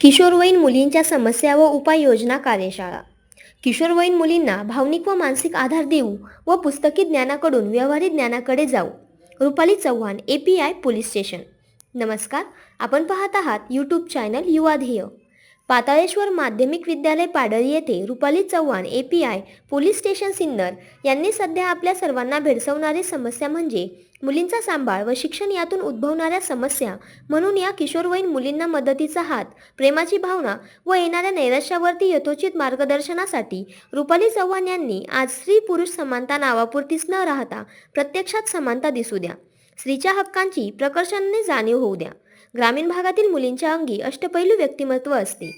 किशोरवयीन मुलींच्या समस्या व उपाययोजना कार्यशाळा. किशोरवयीन मुलींना भावनिक व मानसिक आधार देऊ व पुस्तकी ज्ञानाकडून व्यवहारिक ज्ञानाकडे जाऊ. Rupali Chavan A P I police station. नमस्कार. आपण पाहत आहात यूट्यूब चॅनल युवा ध्येय. पाताळेश्वर माध्यमिक विद्यालय पाडळी येथे Rupali Chavan A P I police station Sinnar यांनी सध्या आपल्या सर्वांना भेडसवणारी समस्या म्हणजे मुलींचा सांभाळ व शिक्षण यातून उद्भवणाऱ्या समस्या म्हणून या किशोरवयीन मुलींना मदतीचा हात प्रेमाची भावना व येणाऱ्या नैराश्यावरती यथोचित मार्गदर्शनासाठी रुपाली चव्हाण यांनी आज स्त्री पुरुष समानता नावापुरतीच न राहता प्रत्यक्षात समानता दिसू द्या. स्त्रीच्या हक्कांची प्रकर्षाने जाणीव होऊ द्या. ग्रामीण भागातील मुलींच्या अंगी अष्टपैलू व्यक्तिमत्व असते.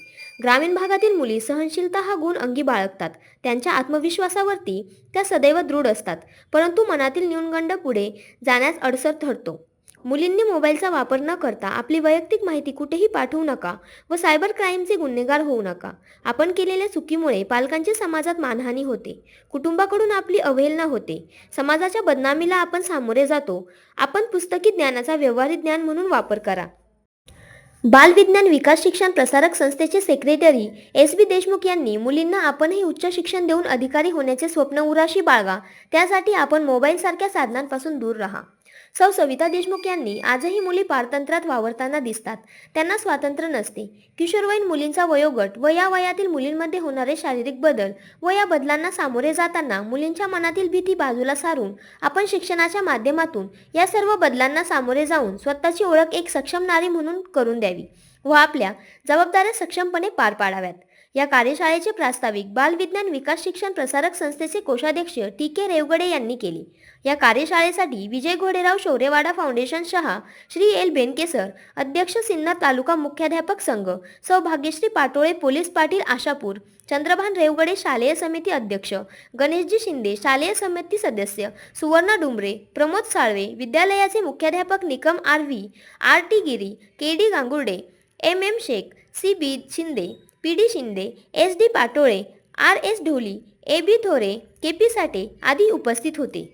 ग्रामीण भागातील मुली सहनशीलता हा गुण अंगी बाळगतात. त्यांच्या आत्मविश्वासावरती त्या सदैव दृढ असतात. परंतु मनातील न्यूनगंड पुढे जाण्यास अडसर ठरतो मुलींनी मोबाईलचा वापर न करता आपली वैयक्तिक माहिती कुठेही पाठवू नका व सायबर क्राईमचे गुन्हेगार होऊ नका. आपण केलेल्या चुकीमुळे पालकांची समाजात मानहानी होते. कुटुंबाकडून आपली अवहेलना होते. समाजाच्या बदनामीला आपण सामोरे जातो. आपण पुस्तकी ज्ञानाचा व्यवहारिक ज्ञान म्हणून वापर करा. बालविज्ञान विकास शिक्षण प्रसारक संस्थेचे सेक्रेटरी एस बी देशमुख यांनी मुलींना आपणही उच्च शिक्षण देऊन अधिकारी होण्याचे स्वप्न उराशी बाळगा. त्यासाठी आपण मोबाईलसारख्या साधनांपासून दूर राहा. सौ सविता देशमुख यांनी आजही मुली पारतंत्र्यात वावरताना दिसतात. त्यांना स्वातंत्र्य नसते. किशोरवयीन मुलींचा वयोगट व या वयातील मुलींमध्ये होणारे शारीरिक बदल व या बदलांना सामोरे जाताना मुलींच्या मनातील भीती बाजूला सारून आपण शिक्षणाच्या माध्यमातून या सर्व बदलांना सामोरे जाऊन स्वतःची ओळख एक सक्षम नारी म्हणून करून द्यावी व आपल्या जबाबदाऱ्या सक्षमपणे पार पाडाव्यात. या कार्यशाळेचे प्रास्ताविक बालविज्ञान विकास शिक्षण प्रसारक संस्थेचे कोषाध्यक्ष टी के रेवगडे यांनी केले. या कार्यशाळेसाठी विजय घोडेराव शौर्यवाडा फाउंडेशन शहा श्री एल बेनकेसर अध्यक्ष सिन्नर तालुका मुख्याध्यापक संघ सौभाग्यश्री पाटोळे पोलीस पाटील आशापूर चंद्रभान रेवगडे शालेय समिती अध्यक्ष गणेशजी शिंदे शालेय समिती सदस्य सुवर्ण डुंबरे प्रमोद साळवे विद्यालयाचे मुख्याध्यापक Nikam R V R T Giri K D Gangurde M M Shaikh C B Shinde P D Shinde S D Patole R S Dholi A B Thore K P साठे आदी उपस्थित होते.